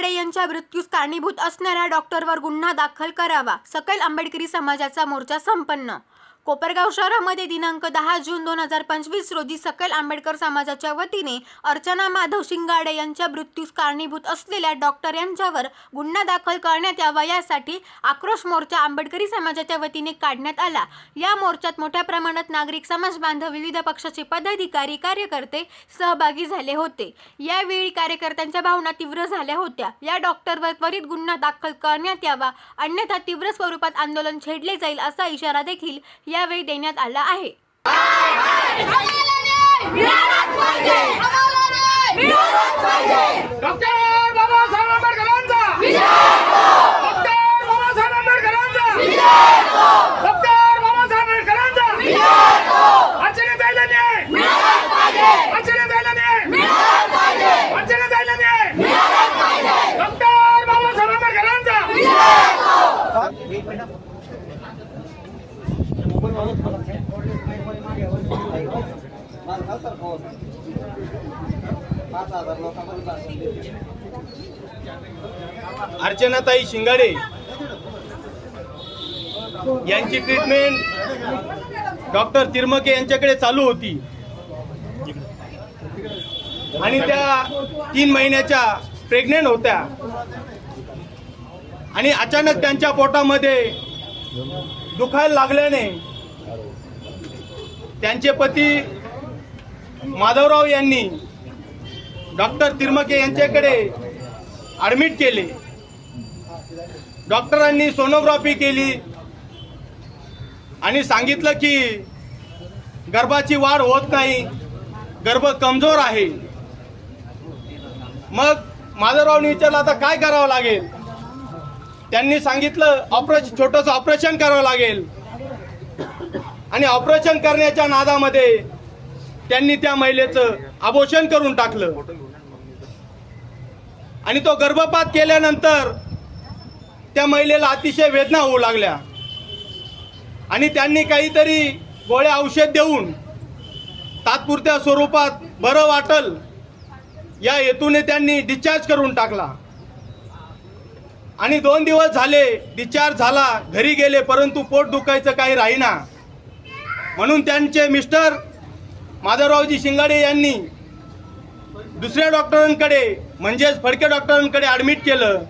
अर्चना यांच्या मृत्यूस कारणीभूत असणाऱ्या डॉक्टरवर गुन्हा दाखल करावा सकल आंबेडकरी समाजाचा मोर्चा संपन्न कोपरगाव शहरामध्ये दिनांक दहा जून दोन हजार पंचवीस रोजी सकल आंबेडकर समाजाच्या वतीने अर्चना माधव शिंगाडे यांच्या मृत्यूस कारणीभूत असलेल्या डॉक्टर यांच्यावर गुन्हा दाखल करण्यात यावा यासाठी आक्रोश मोर्चा आंबेडकरी समाजाच्या वतीने काढण्यात आला. या मोर्चात मोठ्या प्रमाणात नागरिक समाज बांधव विविध पक्षाचे पदाधिकारी कार्यकर्ते सहभागी झाले होते. यावेळी कार्यकर्त्यांच्या भावना तीव्र झाल्या होत्या. या डॉक्टरवर त्वरित गुन्हा दाखल करण्यात यावा अन्यथा तीव्र स्वरूपात आंदोलन छेडले जाईल असा इशारा देखील या यावेळी देण्यात आला आहे. बाबासाहेब आंबेडकरांचा डॉक्टर बाबासाहेब आंबेडकरांचा डॉक्टर बाबासाहेब आंबेडकरांचा अर्चना द्यायला न्याय अर्चना द्यायला न्याय अर्चना द्यायला न्याय डॉक्टर बाबासाहेब आंबेडकरांचा अर्चनाताई शिंगाडे यांची ट्रीटमेंट डॉक्टर तिरमके यांच्याकडे चालू होती. आणि त्या तीन महिन्याच्या प्रेग्नेंट होत्या. आणि अचानक त्यांच्या पोटामध्ये दुखायला लागल्याने त्यांचे पती माधवराव यांनी डॉक्टर तिरमके यांच्याकडे ॲडमिट केले. डॉक्टरांनी सोनोग्राफी केली. आणि सांगितलं की गर्भाची वाढ होत नाही गर्भ कमजोर आहे. मग माधवरावने विचारलं आता काय करावं लागेल? त्यांनी सांगितलं ऑपरेशन छोटंसं ऑपरेशन करावं लागेल. आणि ऑपरेशन करण्याच्या नादामध्ये त्यांनी त्या महिलेचं आभोषण करून टाकलं. आणि तो गर्भपात केल्यानंतर त्या महिलेला अतिशय वेदना होऊ लागल्या. आणि त्यांनी काहीतरी गोळ्या औषध देऊन तात्पुरत्या स्वरूपात बरं वाटल या हेतूने त्यांनी डिस्चार्ज करून टाकला. आणि दोन दिवस झाले डिस्चार्ज झाला घरी गेले परंतु पोट दुखायचं काही राहीना. म्हणून त्यांचे मिस्टर माधवरावजी शिंगाडे यांनी दुसऱ्या डॉक्टरांकडे म्हणजेच फडके डॉक्टरांकडे ॲडमिट केलं.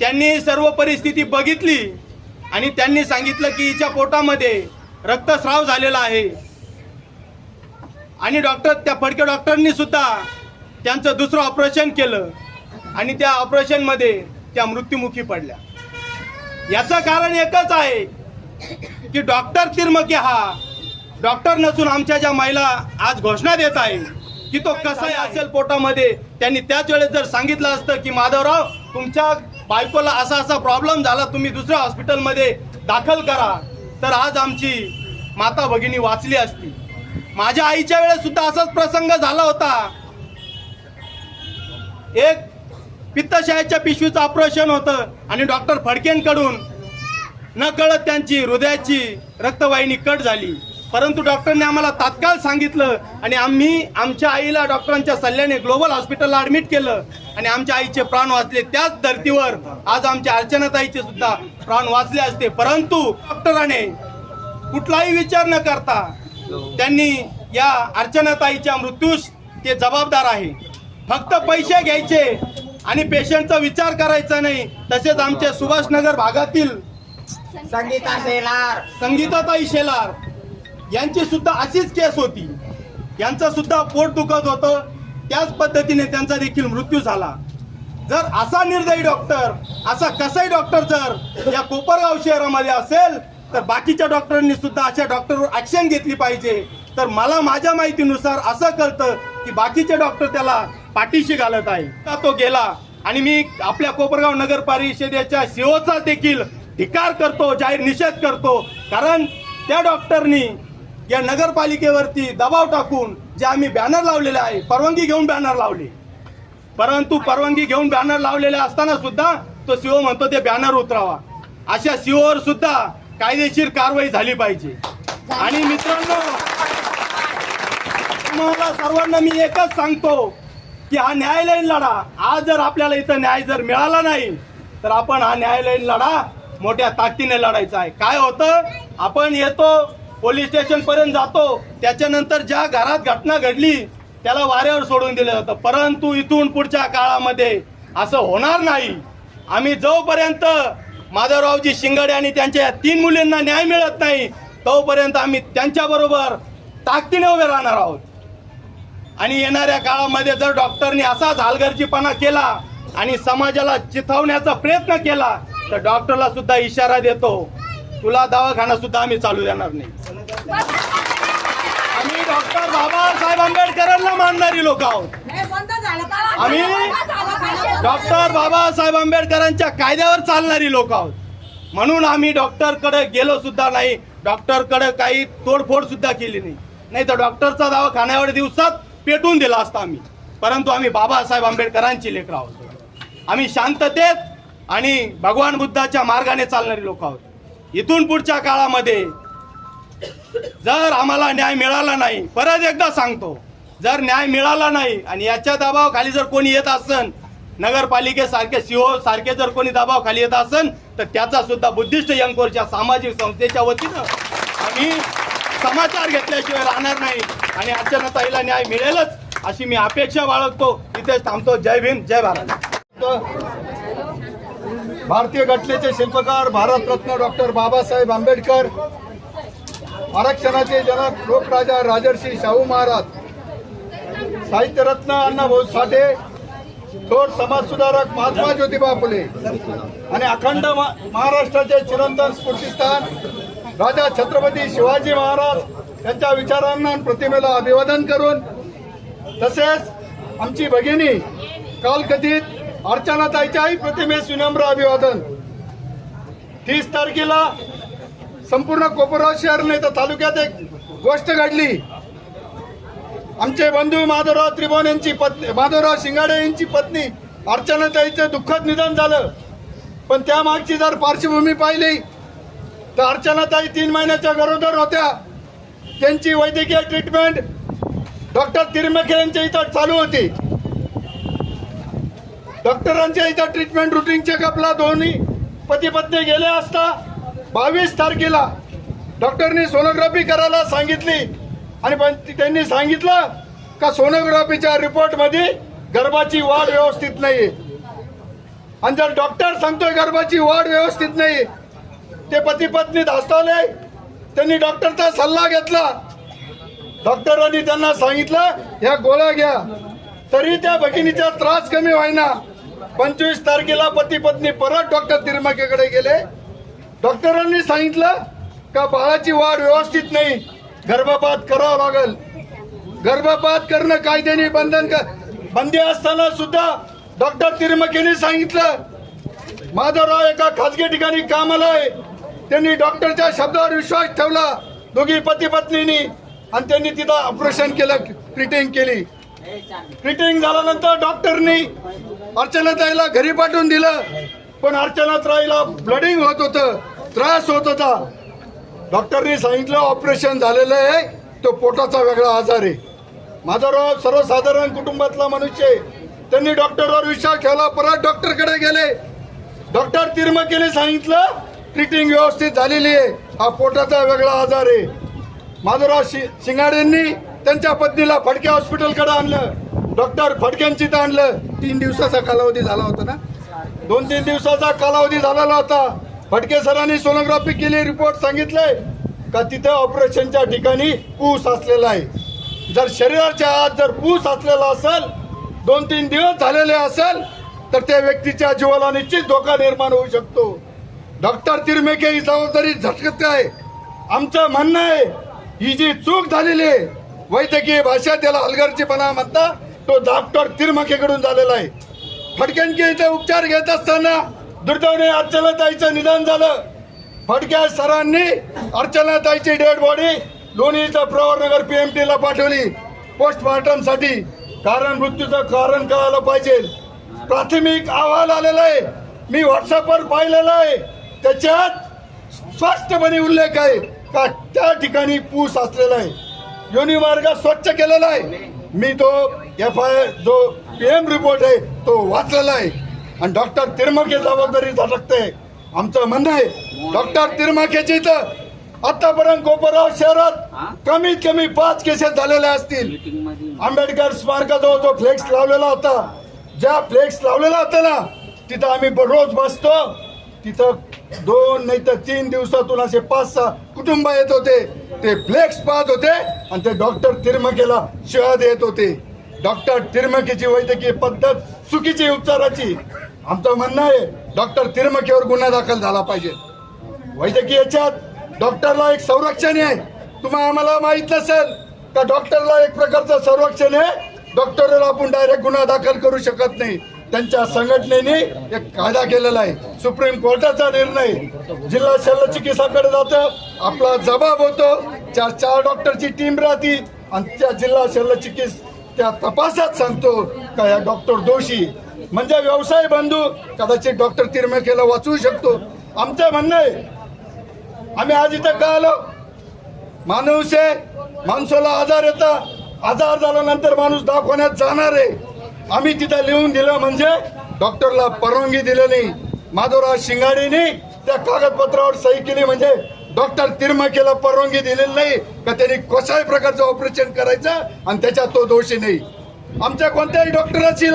त्यांनी सर्व परिस्थिती बघितली आणि त्यांनी सांगितलं की हिच्या पोटामध्ये रक्तस्राव झालेला आहे. आणि डॉक्टर त्या फडके डॉक्टरांनी सुद्धा त्यांचं दुसरं ऑपरेशन केलं आणि त्या ऑपरेशनमध्ये त्या मृत्युमुखी पडल्या. याचं कारण एकच आहे की डॉक्टर तिरमके हा डॉक्टर नसून आमच्या ज्या महिला आज घोषणा देत आहे की तो कसाही असेल पोटामध्ये? त्यांनी त्याच वेळेस जर सांगितलं असतं की माधवराव तुमच्या बायकोला असा असा प्रॉब्लेम झाला तुम्ही दुसऱ्या हॉस्पिटलमध्ये दाखल करा. तर आज आमची माता भगिनी वाचली असती. माझ्या आईच्या वेळेस सुद्धा असाच प्रसंग झाला होता. एक पित्तशयाच्या पिशवीचं ऑपरेशन होतं आणि डॉक्टर फडकेंकडून न कळत त्यांची हृदयाची रक्तवाहिनी कट झाली. परंतु डॉक्टरने आम्हाला तात्काळ सांगितलं आणि आम्ही आमच्या आईला डॉक्टरांच्या सल्ल्याने ग्लोबल हॉस्पिटलला ॲडमिट केलं आणि आमच्या आईचे प्राण वाचले. त्याच धर्तीवर आज आमच्या अर्चनाताईचे सुद्धा प्राण वाचले असते. परंतु डॉक्टराने कुठलाही विचार न करता त्यांनी या अर्चनाताईच्या मृत्यूस ते जबाबदार आहे. फक्त पैसे घ्यायचे आणि पेशंटचा विचार करायचा नाही तसेच आमच्या सुभाषनगर भागातील संगीता शेलार. संगीताताई शेलार. यांची सुद्धा अशीच केस होती. यांचं सुद्धा पोट दुखत होतं. त्याच पद्धतीने त्यांचा देखील मृत्यू झाला. जर असा निर्दयी डॉक्टर असा कसाही डॉक्टर जर या कोपरगाव शहरामध्ये असेल तर बाकीच्या डॉक्टरांनी सुद्धा अशा डॉक्टरवर ॲक्शन घेतली पाहिजे. तर मला माझ्या माहितीनुसार असं कळतं की बाकीचे डॉक्टर त्याला पाठीशी घालत आहे. का तो गेला आणि मी आपल्या कोपरगाव नगर परिषदेच्या सीओचा देखील धिकार करतो जाहीर निषेध करतो. कारण त्या डॉक्टरनी या नगरपालिकेवरती दबाव टाकून जे आम्ही बॅनर लावलेले आहे परवानगी घेऊन बॅनर लावले. परंतु परवानगी घेऊन बॅनर लावलेले असताना सुद्धा तो सीओ म्हणतो ते बॅनर उतरावा. अशा सीओवर सुद्धा कायदेशीर कारवाई झाली पाहिजे. आणि मित्रांनो तुम्हाला सर्वांना मी एकच सांगतो की हा न्यायालयीन लढा आज जर आपल्याला इथं न्याय जर मिळाला नाही तर आपण हा न्यायालयीन लढा मोठ्या ताकदीने लढायचा आहे. काय होतं? आपण येतो पोलीस स्टेशनपर्यंत जातो. त्याच्यानंतर ज्या घरात घटना घडली त्याला वाऱ्यावर सोडून दिलं जातं. परंतु इथून पुढच्या काळामध्ये असं होणार नाही. आम्ही जोपर्यंत माधवरावजी शिंगाडे आणि त्यांच्या या तीन मुलींना न्याय मिळत नाही तोपर्यंत आम्ही त्यांच्याबरोबर ताकदीने उभे राहणार आहोत. आणि येणाऱ्या काळामध्ये जर डॉक्टरनी असाच हालगर्जीपणा केला आणि समाजाला चिथवण्याचा प्रयत्न केला तर डॉक्टरला सुद्धा इशारा देतो. तुला दवाखाना सुद्धा आम्ही चालू देणार नाही. आम्ही डॉक्टर बाबासाहेब आंबेडकरांना मानणारी लोक आहोत. आम्ही डॉक्टर बाबासाहेब आंबेडकरांच्या कायद्यावर चालणारी लोक आहोत. म्हणून आम्ही डॉक्टरकडे गेलो सुद्धा नाही. डॉक्टरकडे काही तोडफोड सुद्धा केली नाही. नाही तर डॉक्टरचा दावा खाण्यावर दिवसात पेटून दिला असता आम्ही. परंतु आम्ही बाबासाहेब आंबेडकरांची लेकर आहोत. आम्ही शांततेत आणि भगवान बुद्धाच्या मार्गाने चालणारी लोक आहोत. इथून पुढच्या काळामध्ये जर आम्हाला न्याय मिळाला नाही परत एकदा सांगतो जर न्याय मिळाला नाही आणि याच्या दबावाखाली जर कोणी येत असन नगरपालिकेसारखे सीओ सारखे जर कोणी दबावाखाली येत असन तर त्याचा सुद्धा बुद्धिस्ट यंगकोरच्या सामाजिक संस्थेच्या वतीनं आम्ही समाचार घेतल्याशिवाय राहणार नाही आणि अर्चनाताईला न्याय मिळेलच अशी मी अपेक्षा बाळगतो. इथेच थांबतो. जय भीम जय भारत. भारतीय घटनेचे शिल्पकार भारतरत्न डॉक्टर बाबासाहेब आंबेडकर आरक्षणाचे जनक लोकराजा राजर्षी शाहू महाराज साहित्यरत्न अण्णाभाऊ साठे थोर समाजसुधारक महात्मा ज्योतिबा फुले आणि अखंड महाराष्ट्राचे चिरंतन स्फूर्तीस्थान राजा छत्रपती शिवाजी महाराज यांच्या विचारांना प्रतिमेला अभिवादन करून तसेच आमची भगिनी कालकथित अर्चनाताईच्याही प्रतिमेस विनम्र अभिवादन. तीस तारखेला संपूर्ण कोपरगाव शहर नाही तर तालुक्यात एक गोष्ट घडली. आमचे बंधू माधवराव त्रिभुवन यांची पत्नी माधवराव शिंगाडे यांची पत्नी अर्चनाताईचं दुःखद निधन झालं. पण त्यामागची जर पार्श्वभूमी पाहिली तर अर्चनाताई तीन महिन्याच्या गरोदर होत्या. त्यांची वैद्यकीय ट्रीटमेंट डॉक्टर तिरमेखे यांच्या इथं चालू होती. डॉक्टरांच्या इथं ट्रीटमेंट रुटीन चेकअपला दोन्ही पती पत्नी गेले असता बावीस तारखेला डॉक्टरनी सोनोग्राफी करायला सांगितली. आणि पण त्यांनी सांगितलं का सोनोग्राफीच्या रिपोर्टमध्ये गर्भाची वाढ व्यवस्थित नाही आणि जर डॉक्टर सांगतोय गर्भाची वाढ व्यवस्थित नाही ते पती पत्नी धास्तावले. त्यांनी डॉक्टरचा सल्ला घेतला. डॉक्टरांनी त्यांना सांगितलं ह्या गोळ्या घ्या. तरी त्या भगिनीचा त्रास कमी व्हायना. पंचवीस तारखेला पती पत्नी परत डॉक्टर तिरमाकेकडे गेले. डॉक्टरांनी सांगितलं का बाळाची वाढ व्यवस्थित नाही. गर्भपात करावं लागेल. गर्भपात करणं कायद्याने बंधन बंदी असताना सुद्धा डॉक्टर तिरमकेने सांगितलं माधवराव एका खाजगी ठिकाणी कामाला आहे त्यांनी डॉक्टरच्या शब्दावर विश्वास ठेवला दोघी पती पत्नीनी. आणि त्यांनी तिथं ऑपरेशन केलं ट्रिटिंग केली. ट्रिटिंग झाल्यानंतर डॉक्टरनी अर्चनाताईला घरी पाठवून दिलं. पण अर्चनाताईला ब्लडिंग होत होतं त्रास होत होता. डॉक्टरनी सांगितलं ऑपरेशन झालेलं आहे तो पोटाचा वेगळा आजार आहे. माझा राव सर्वसाधारण कुटुंबातला मनुष्य आहे. त्यांनी डॉक्टरवर विश्वास ठेवला परत डॉक्टरकडे गेले. डॉक्टर तिरमकेने सांगितलं ट्रीटिंग व्यवस्थित झालेली आहे. हा पोटाचा वेगळा आजार आहे. माधवराव शि शिंगाडेंनी त्यांच्या पत्नीला फडके हॉस्पिटलकडे आणलं. डॉक्टर फडक्यांची आणलं. तीन दिवसाचा कालावधी झाला होता ना? दोन तीन दिवसाचा कालावधी झालेला होता. फडके सरांनी सोनोग्राफी केली रिपोर्ट सांगितले का तिथं ऑपरेशनच्या ठिकाणी पूस असलेला आहे. जर शरीराच्या आत जर पूस असलेला असेल दोन तीन दिवस झालेले असेल तर त्या व्यक्तीच्या जीवाला निश्चित धोका निर्माण होऊ शकतो. डॉक्टर तिरमेके ही जबाबदारी झटकत आहे. आमचं म्हणणं आहे ही जी चूक झालेली आहे वैद्यकीय भाषा त्याला हलगर्जीपणा म्हणता तो डॉक्टर तिरमकेकडून झालेला आहे. फडक्यांचे इथे उपचार घेत असताना दुर्दैवाने अर्चनाताईचं निधन झालं. फडक्या सरांनी अर्चनाताईची डेड बॉडी लोणी इथं प्रवरनगर एम टीला पाठवली. पोस्टमार्टमसाठी कारण मृत्यूचं कारण कळायला पाहिजे. प्राथमिक अहवाल आलेला आहे. मी व्हॉट्सअपवर पाहिलेला आहे. त्याच्यात स्पष्टपणे उल्लेख आहे का त्या ठिकाणी पूस असलेला आहे. योनी मार्ग स्वच्छ केलेला आहे. मी तो एफ आय जो पी एम रिपोर्ट आहे तो वाचलेला आहे. आणि डॉक्टर तिरमके जबाबदारी झटकते आमचं म्हणणं आहे डॉक्टर तिरमकेची इथं आतापर्यंत कोपरगाव शहरात कमीत कमी पाच केसेस झालेल्या असतील. आंबेडकर स्मारकाजवळ जो फ्लेक्स लावलेला होता ज्या फ्लेक्स लावलेला होता ना तिथं आम्ही रोज बसतो. तिथं दोन नाही तर तीन दिवसातून असे पाच सहा कुटुंब येत होते. ते फ्लेक्स पाहत होते आणि ते डॉक्टर तिरमकेला शिवा देत होते. डॉक्टर तिरमकीची वैद्यकीय पद्धत चुकीची उपचाराची. आमचं म्हणणं आहे डॉक्टर तिरमकीवर गुन्हा दाखल झाला पाहिजे. वैद्यकीय याच्यात डॉक्टरला एक संरक्षण आहे. तुम्हाला आम्हाला माहीत नसेल का डॉक्टरला एक प्रकारचं संरक्षण आहे. डॉक्टरला आपण डायरेक्ट गुन्हा दाखल करू शकत नाही. त्यांच्या संघटनेने एक कायदा केलेला आहे. सुप्रीम कोर्टाचा निर्णय. जिल्हा शल्य चिकित्साकडे जातं आपला जबाब होतो. चार चार डॉक्टरची टीम राहती. आणि त्या जिल्हा शल्य चिकित्सा त्या तपासात सांगतो का या डॉक्टर दोषी. म्हणजे व्यवसाय बंधू कदाचित डॉक्टर तिरमेकेला वाचवू शकतो. आमचं म्हणणं आहे आम्ही आज इथं का आलो? माणूस आहे माणसाला आजार येता आजार झाल्यानंतर माणूस दवाखान्यात जाणार आहे. आम्ही तिथं लिहून दिलं म्हणजे डॉक्टरला परवानगी दिलेली माधवराव शिंगाडेने त्या कागदपत्रावर सही केली म्हणजे डॉक्टर तिरमकेला परवानगी दिलेली नाही का त्यांनी कशाही प्रकारचं ऑपरेशन करायचं आणि त्याच्यात तो दोषी नाही. आमच्या कोणत्याही डॉक्टराची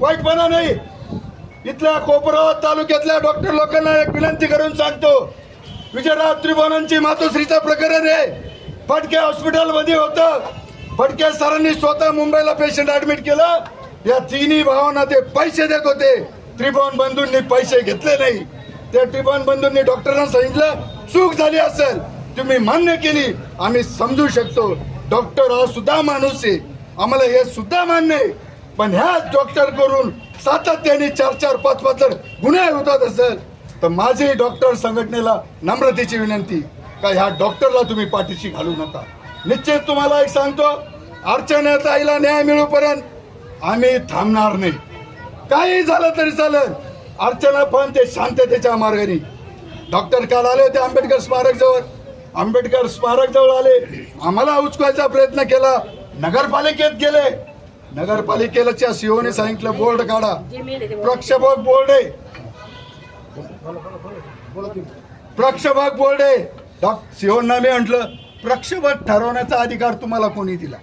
वाईटपणा नाही. इथल्या कोपराव तालुक्यातल्या डॉक्टर लोकांना एक विनंती करून सांगतो. विजयराव त्रिभुवनांची मातोश्रीचं प्रकरण आहे. फटके हॉस्पिटलमध्ये होतं. फटके सरांनी स्वतः मुंबईला पेशंट ऍडमिट केलं. या तिन्ही भावांना ते पैसे देत होते. त्रिभुवन बंधूंनी पैसे घेतले नाही. त्या त्रिभुवन बंधूंनी डॉक्टरांना सांगितलं चूक झाली असेल तुम्ही मान्य केली आम्ही समजू शकतो. डॉक्टर हा सुद्धा माणूस आहे. आम्हाला हे सुद्धा मान्य आहे. पण ह्याच डॉक्टर करून सातत्याने चार चार पाच पाच जर गुन्हे होतात असेल तर माझी डॉक्टर संघटनेला नम्रतेची विनंती का ह्या डॉक्टरला तुम्ही पाठीशी घालू नका. निश्चित तुम्हाला एक सांगतो अर्चना ताईला न्याय मिळूपर्यंत आम्ही थांबणार नाही. काही झालं तरी चालेल. अर्चना पण ते शांततेच्या मार्गाने डॉक्टर काल आले होते आंबेडकर स्मारक जवळ. आंबेडकर स्मारक जवळ आले. आम्हाला उचकायचा प्रयत्न केला. नगरपालिकेत गेले. नगरपालिकेच्या सीओने सांगितलं बोर्ड काढा. प्रक्षेपक बोर्ड आहे. प्रक्षेपक बोर्ड आहे. डॉ सीओना मी म्हटलं प्रक्षेपक ठरवण्याचा अधिकार तुम्हाला कोणी दिला?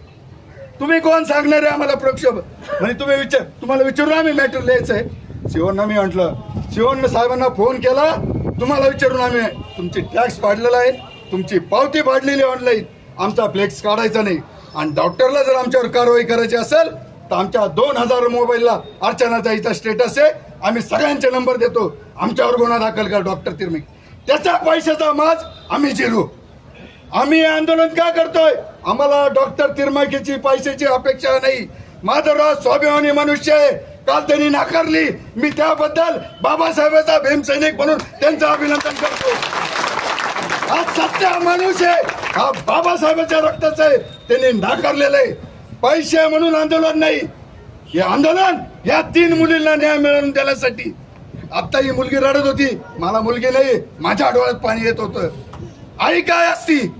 तुम्ही कोण सांगणार आहे आम्हाला प्रक्षेपक म्हणजे तुम्ही विचार तुम्हाला विचारू आम्ही मॅटर लिहायचं आहे शिवण्णा मी म्हटलं शिवण्ण साहेबांना फोन केला. तुम्हाला विचारून आम्ही तुमची टॅक्स पाडलेला आहे तुमची पावती पाडलेली ऑनलाईन आमचा फ्लेक्स काढायचा नाही. आणि डॉक्टरला जर आमच्यावर कारवाई करायची असेल तर आमच्या दोन हजार मोबाईलला अर्चनाचा इथं स्टेटस आहे. आम्ही सगळ्यांचे नंबर देतो. आमच्यावर गुन्हा दाखल करा डॉक्टर तिरमिक. त्याच्या पैशाचा माज आम्ही जिरू. आम्ही आंदोलन का करतोय? आम्हाला डॉक्टर तिरमाकीची पैशाची अपेक्षा नाही. माधवराव स्वाभिमानी मनुष्य आहे. काल त्यांनी नाकारली. मी त्याबद्दल बाबासाहेबांचा भीमसैनिक म्हणून त्यांचं अभिनंदन करतो. हा सत्य माणूस आहे. हा बाबासाहेबांच्या रक्ताचा आहे. त्यांनी नाकारलेलं आहे. पैसे म्हणून आंदोलन नाही. हे आंदोलन या तीन मुलींना न्याय मिळवून देण्यासाठी आता ही मुलगी रडत होती. मला मुलगी नाही. माझ्या डोळ्यात पाणी येत होतं. आई काय असती?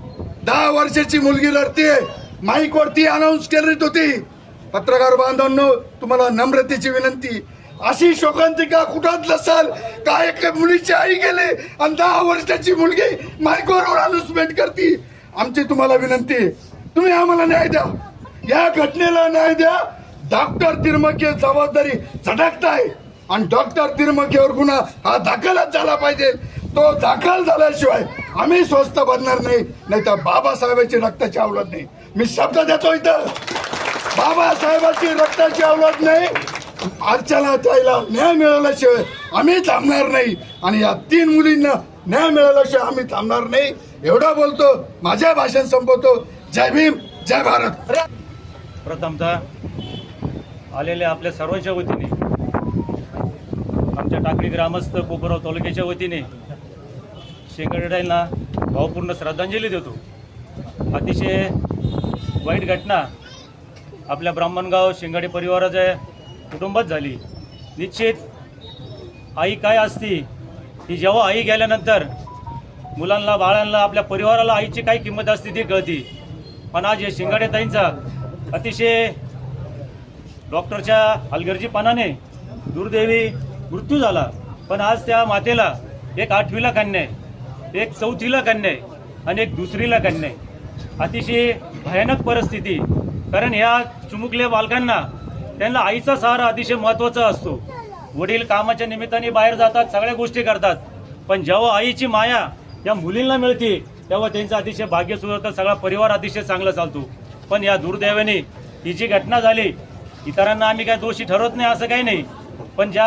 दहा वर्षाची मुलगी रडतीये. माईक वरती अनाऊन्स केली होती. पत्रकार बांधवांनो तुम्हाला नम्रतेची विनंती. अशी शोकांतिका कुठात नसाल. का एक मुलीची आई गेले आणि दहा वर्षाची मुलगी माईकवर अनाउन्समेंट करते. आमची तुम्हाला विनंती तुम्ही आम्हाला न्याय द्या. या घटनेला न्याय द्या. डॉक्टर तिरमके जबाबदारी झटकताय. आणि डॉक्टर तिरमकेवर गुन्हा हा दाखलच झाला पाहिजे. तो दाखल झाल्याशिवाय आम्ही स्वस्त बनणार नाही. नाही तर बाबासाहेबांची रक्ताची आवडत नाही. मी शब्द देतो इथं. बाबासाहेबांची रक्ताची आवडत नाही. अर्चना ताईला न्याय मिळाल्याशिवाय आम्ही थांबणार नाही. आणि या तीन मुलींना न्याय मिळाल्याशिवाय आम्ही थांबणार नाही. एवढं बोलतो माझ्या भाषण संपवतो. जय भीम जय भारत. प्रथमतः आलेल्या आपल्या सर्वांच्या वतीने आमच्या टाकळी ग्रामस्थ कोपराव तालुक्याच्या वतीने शेंगडेयांना भावपूर्ण श्रद्धांजली देतो. अतिशय वाईट घटना आपल्या ब्राह्मणगाव शिंगाडे परिवाराच्या कुटुंबात झाली. निश्चित आई काय असती ही जेव्हा आई गेल्यानंतर मुलांना बाळांना आपल्या परिवाराला आईची काय किंमत असते ती कळती. पण आज हे शिंगाडेताईंचा अतिशय डॉक्टरच्या हलगर्जीपणाने दुर्दैवी मृत्यू झाला. पण आज त्या मातेला एक आठवीला कन्या आहे एक चौथीला कन्या आहे आणि एक दुसरीला कन्या आहे. अतिशय भयानक परिस्थिती. कारण ह्या चुमुकल्या बालकांना त्यांना आईचा सहारा अतिशय महत्त्वाचा असतो. वडील कामाच्या निमित्ताने बाहेर जातात सगळ्या गोष्टी करतात. पण जेव्हा आईची माया या मुलींना मिळते तेव्हा त्यांचं अतिशय भाग्य सुधारतं सगळा परिवार अतिशय चांगला चालतो. पण या दुर्दैवाने ही जी घटना झाली इतरांना आम्ही काय दोषी ठरवत नाही असं काही नाही. पण ज्या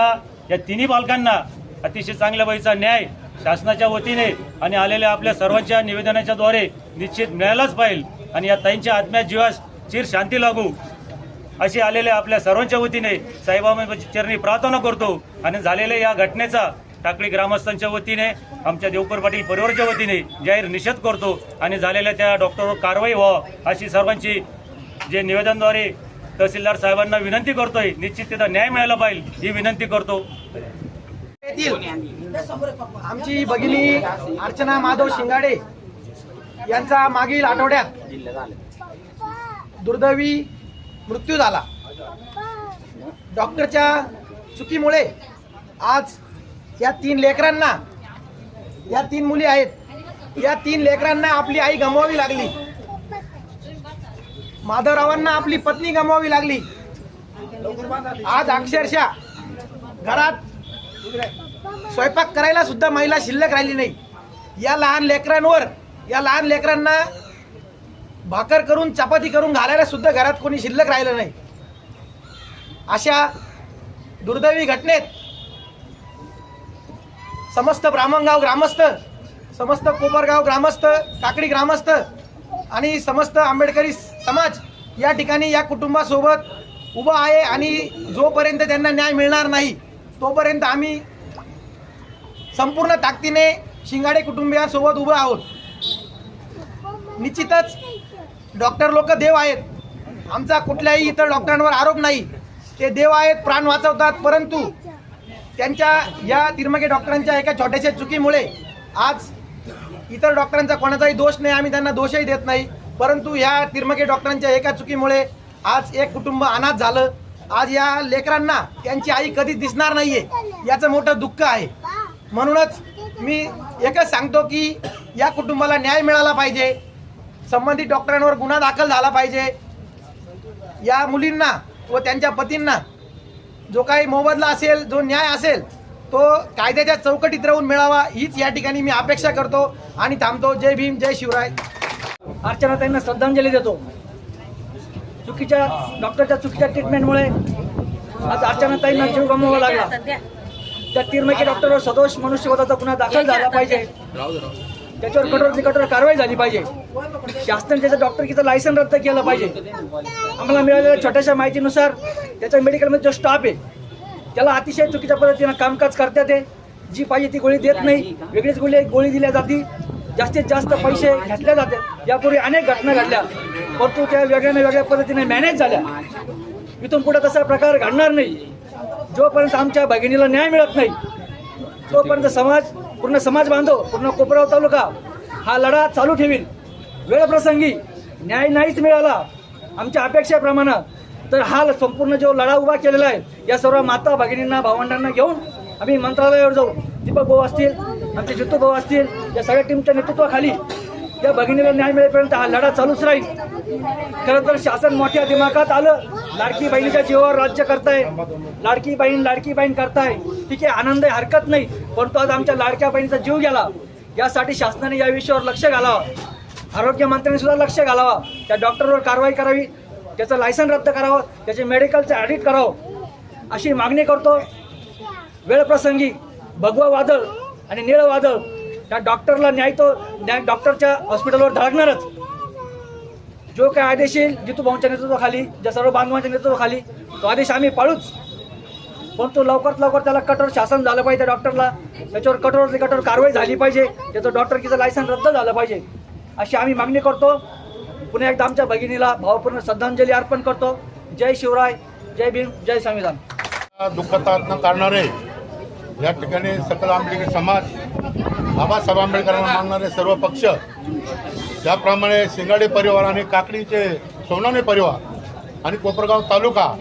या तिन्ही बालकांना अतिशय चांगल्या बाईचा न्याय शासनाच्या वतीने आणि आलेल्या आपल्या सर्वांच्या निवेदनाच्या द्वारे निश्चित मिळालाच पाहिजे. आणि या ताईंच्या आत्म्या जीवास चिर शांती लागू. अशी आलेल्या आपल्या सर्वांच्या वतीने साईबाबा चरणी प्रार्थना करतो. आणि झालेल्या या घटनेचा टाकळी ग्रामस्थांच्या वतीने आमच्या देवकर पाटील परिवाराच्या वतीने जाहीर निषेध करतो. आणि झालेल्या त्या डॉक्टरवर कारवाई व्हावं अशी सर्वांची जे निवेदनद्वारे तहसीलदार साहेबांना विनंती करतोय निश्चित तिथं न्याय मिळाला पाहिजे ही विनंती करतो. आमची भगिनी अर्चना माधव शिंगाडे यांचा मागील आठवड्यात दुर्दैवी मृत्यू झाला. डॉक्टरच्या चुकीमुळे आज या तीन लेकरांना या तीन मुली आहेत. या तीन लेकरांना आपली आई गमवावी लागली. माधवरावांना आपली पत्नी गमवावी लागली. आज अक्षरशः घरात स्वयंपाक करायला सुद्धा महिला शिल्लक राहिली नाही. या लहान लेकरांवर या लहान लेकरांना भाकर करून चपाती करून घालायला सुद्धा घरात कोणी शिल्लक राहिलं नाही. अशा दुर्दैवी घटनेत समस्त ब्राह्मणगाव ग्रामस्थ समस्त कोपरगाव ग्रामस्थ काकडी ग्रामस्थ आणि समस्त आंबेडकरी समाज या ठिकाणी या कुटुंबासोबत उभा आहे आणि जोपर्यंत त्यांना न्याय मिळणार नाही तोपर्यंत आम्ही संपूर्ण ताकदीने शिंगाडे कुटुंबियांसोबत उभं आहोत. निश्चितच डॉक्टर लोक देव आहेत. आमचा कुठल्याही इतर डॉक्टरांवर आरोप नाही. ते देव आहेत प्राण वाचवतात परंतु त्यांच्या या तिरमगे डॉक्टरांच्या एका छोट्याशा चुकीमुळे आज इतर डॉक्टरांचा कोणाचाही दोष नाही आम्ही त्यांना दोषही देत नाही. परंतु या तिरमगे डॉक्टरांच्या एका चुकीमुळे आज एक कुटुंब अनाथ झालं. आज या लेकरांना त्यांची आई कधीच दिसणार नाहीये. याचं मोठं दुःख आहे. म्हणूनच मी एकच सांगतो की या कुटुंबाला न्याय मिळाला पाहिजे. संबंधित डॉक्टरांवर गुन्हा दाखल झाला पाहिजे. या मुलींना व त्यांच्या पतींना जो काही मोबदला असेल जो न्याय असेल तो कायद्याच्या चौकटीत राहून मिळावा हीच या ठिकाणी मी अपेक्षा करतो आणि थांबतो. जय भीम जय शिवराय. अर्चना त्यांना श्रद्धांजली देतो. चुकीच्या डॉक्टरच्या चुकीच्या ट्रीटमेंटमुळे आज अर्चना ताईंना जीव गमवावा लागला. त्या तिरमकी डॉक्टरवर सदोष मनुष्यवधाचा गुन्हा दाखल झाला पाहिजे. त्याच्यावर कठोर कठोर कारवाई झाली पाहिजे. शासनाने त्याचं डॉक्टरकीचं लायसन रद्द केलं पाहिजे. आम्हाला मिळालेल्या छोट्याशा माहितीनुसार त्याच्या मेडिकलमध्ये जो स्टाफ आहे त्याला अतिशय चुकीच्या पद्धतीनं कामकाज करतात ते जी पाहिजे ती गोळी देत नाही. वेगळीच गोळी गोळी दिल्या जाते. जास्तीत जास्त पैसे घेतले जाते. यापूर्वी अनेक घटना घडल्या. परंतु त्या वेगळ्या वेगळ्या पद्धतीने मॅनेज झाल्या. इथून पुढे तसा प्रकार घडणार नाही. जोपर्यंत आमच्या भगिनीला न्याय मिळत नाही तोपर्यंत समाज पूर्ण समाज बांधव पूर्ण कोपराव तालुका हा लढा चालू ठेवील. वेळप्रसंगी न्याय नाहीच मिळाला आमच्या अपेक्षेप्रमाणे तर हा संपूर्ण जो लढा उभा केलेला आहे या सर्व माता भगिनींना भावंडांना घेऊन आम्ही मंत्रालयावर जाऊ. दीपक भाऊ असतील आमचे जितू भाऊ असतील या सगळ्या टीमच्या नेतृत्वाखाली या भगिनीला न्याय मिळेपर्यंत हा लढा चालूच राहील. खरं तर शासन मोठ्या दिमागात आलं. लाडकी बहिणीच्या जीवावर राज्य करताय. लाडकी बहीण लाडकी बहीण करताय. ठीक आहे आनंद आहे हरकत नाही. परंतु आज आमच्या लाडक्या बहिणीचा जीव गेला. यासाठी शासनाने या विषयावर लक्ष घालावं. आरोग्य मंत्र्यांनी सुद्धा लक्ष घालावं. त्या डॉक्टरवर कारवाई करावी. त्याचं लायसन रद्द करावं. त्याचे मेडिकलचं ॲडिट करावं. अशी मागणी करतो. वेळप्रसंगी भगवा वादळ आणि निळ वादळ त्या डॉक्टरला न्याय तो न्याय डॉक्टरच्या हॉस्पिटलवर धडकणारच. जो काय आदेश येईल जितू भाऊंच्या नेतृत्वाखाली ज्या सर्व बांधवांच्या नेतृत्वाखाली तो आदेश आम्ही पाळूच. पण तो लवकरात लवकर त्याला कठोर शासन झालं पाहिजे त्या डॉक्टरला. त्याच्यावर कठोर कठोर कारवाई झाली पाहिजे. त्याचं डॉक्टरकीचं लायसन रद्द झालं पाहिजे. अशी आम्ही मागणी करतो. पुन्हा एकदा आमच्या भगिनीला भावपूर्ण श्रद्धांजली अर्पण करतो. जय शिवराय जय भीम जय संविधान. दुःखतात्न करणारे या ठिकाणी सकल आंबेडकर समाज बाबासाहेब आंबेडकरांना मानणारे सर्व पक्ष त्याप्रमाणे शिंगाडे परिवार आणि काकडीचे सोनाने परिवार आणि कोपरगाव तालुका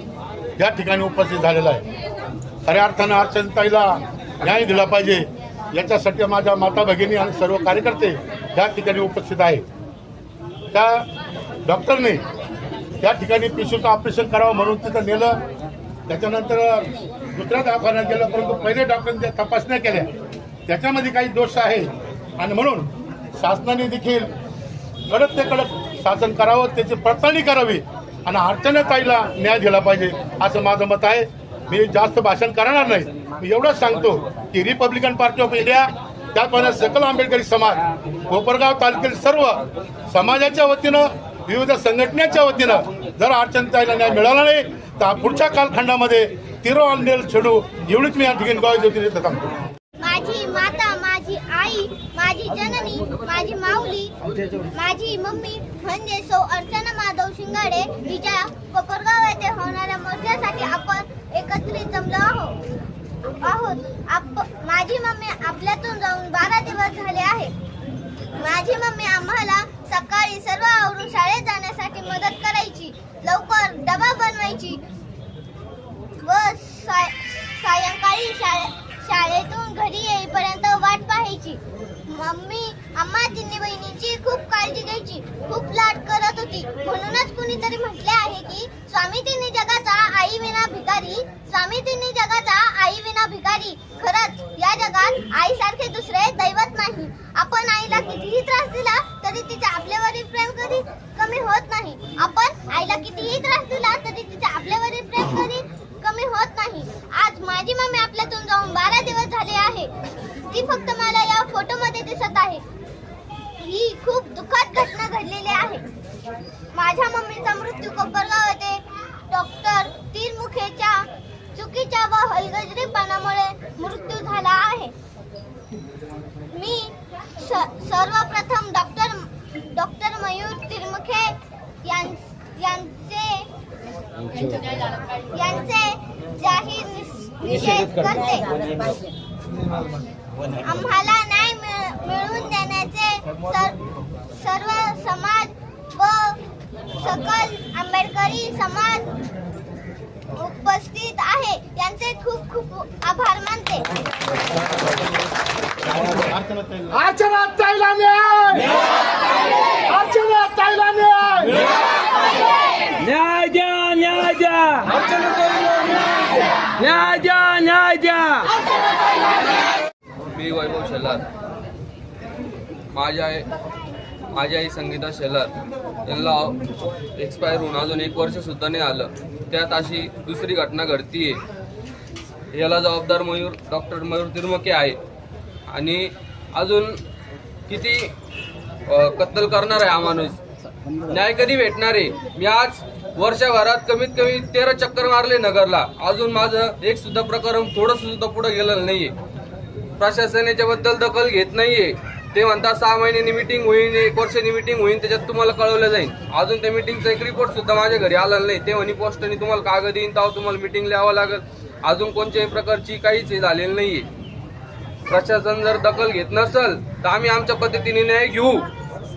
या ठिकाणी उपस्थित झालेला आहे. खऱ्या अर्थानं अर्चनताईला न्याय दिला पाहिजे. याच्यासाठी माझ्या माता भगिनी आणि सर्व कार्यकर्ते या ठिकाणी उपस्थित आहे त्या डॉक्टरने त्या ठिकाणी पिशूचं ऑपरेशन करावं म्हणून तिथं नेलं. त्याच्यानंतर दुसऱ्या दवाखान्यात गेलं परंतु पहिले डॉक्टरांनी त्या तपासण्या केल्या. त्याच्यामध्ये काही दोष आहे. आणि म्हणून शासनाने देखील कडक ते कडक शासन करावं त्याची पडताळणी करावी आणि अर्चनाताईला न्याय दिला पाहिजे असं माझं मत आहे. मी जास्त भाषण करणार नाही. मी एवढंच सांगतो की रिपब्लिकन पार्टी ऑफ इंडिया त्याप्रमाणे सकल आंबेडकरी समाज कोपरगाव तालुक्यातील सर्व समाजाच्या वतीनं विविध संघटनेच्या वतीनं जर अडचणीला न्याय मिळाला नाही तर पुढच्या कालखंडामध्ये तिरो अंडेल छेडू एवढीच मी या ठिकाणी गावी देतो सांगतो माझी जननी माझी माऊली माझी मम्मी म्हणजे सौ अर्चना माधव शिंगाडे हिच्या कोपरगाव येथे होणाऱ्या मोर्चासाठी आपण एकत्रित जमलो आहोत. आहोत. आप माझी मम्मी आपल्यातून जाऊन बारा दिवस झाले आहे. माझी मम्मी आम्हाला सकाळी सर्व आवरून शाळेत जाण्यासाठी मदत करायची लवकर डबा बनवायची व साय- सायंकाळी शाळे शाळेतून घरी येईपर्यंत वाट पाहायची. मम्मी अम्मा तिन्ही बहिणीची खूप काळजी घ्यायची. खूप लाड करत होती. म्हणूनच कुणीतरी म्हटले आहे की स्वामी तिन्ही जगाचा आई विना भिकारी स्वामी तिन्ही जगाचा आई विना भिकारी. खरंच या जगात आईसारखे दुसरे दैवत नाही आपण आईला कितीही त्रास दिला तरी तिचे आपल्यावरील प्रेम कधी कमी होत नाही आपण आईला कितीही त्रास दिला तरी तिचे आपल्यावरील प्रेम कधी कमी होत नाही आज माझी मम्मी आपल्यातून जाऊन बारा दिवस झाले आहे ती फक्त मला या फोटो मध्ये दिसत आहे ही खूप दुःखद घटना घडलेली आहे माझ्या मम्मीचा मृत्यू कोपरगाव येथे डॉक्टर तीरमुखेच्या चुकीच्या व हलगजरीपणामुळे मृत्यू झाला आहे मी स- सर्वप्रथम डॉक्टर डॉक्टर मयूर तिरमुखे यां- यांचे यांचे जाहीर निस- निषेध करते आम्हाला न्याय मिळ- मिळवून देण्याचे सर- सर्व समाज व सकल आंबेडकरी समाज उपस्थित आहे. यांचे खूप खूप आभार मानते. अर्चना ताईला न्याय! अर्चना ताईला न्याय! न्याय द्या न्याय द्या! न्याय द्या न्याय द्या! मी वैभव शेलार. माझ्या आई माझी आई संगीता शेलार. त्यांना एक्सपायर होऊन अजून एक वर्ष सुद्धा नाही आलं. त्यात अशी दुसरी घटना घडतीये. याला जबाबदार मयूर डॉक्टर मयूर तिरमके आहे. आणि अजून किती कत्तल करणार आहे हा माणूस. न्याय कधी भेटणार आहे? मी आज वर्षभरात कमीत कमी तेरा चक्कर मारले नगरला. अजून माझं एक सुद्धा प्रकरण थोडं सुद्धा पुढे गेलेलं नाहीये. प्रशासन याच्याबद्दल दखल घेत नाहीये. ते म्हणतात सहा महिन्यांनी मिटिंग होईल एक वर्षांनी मिटिंग होईल त्याच्यात तुम्हाला कळवलं जाईल. अजून त्या मिटिंगचा एक रिपोर्ट सुद्धा माझ्या घरी आला नाही. ते म्हणे पोस्टनी तुम्हाला कागद येईन तेव्हा तुम्हाला मिटिंग लिहावं लागेल. अजून कोणत्याही प्रकारची काहीच हे झालेलं नाहीये. प्रशासन जर दखल घेत नसल तर आम्ही आमच्या पद्धतीने न्याय घेऊ.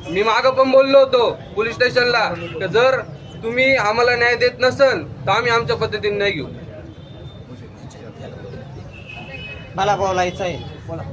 मी मागं पण बोललो होतो पोलीस स्टेशनला जर तुम्ही आम्हाला न्याय देत नसल तर आम्ही आमच्या पद्धतीने न्याय घेऊ. मला बोलायचं आहे Hola.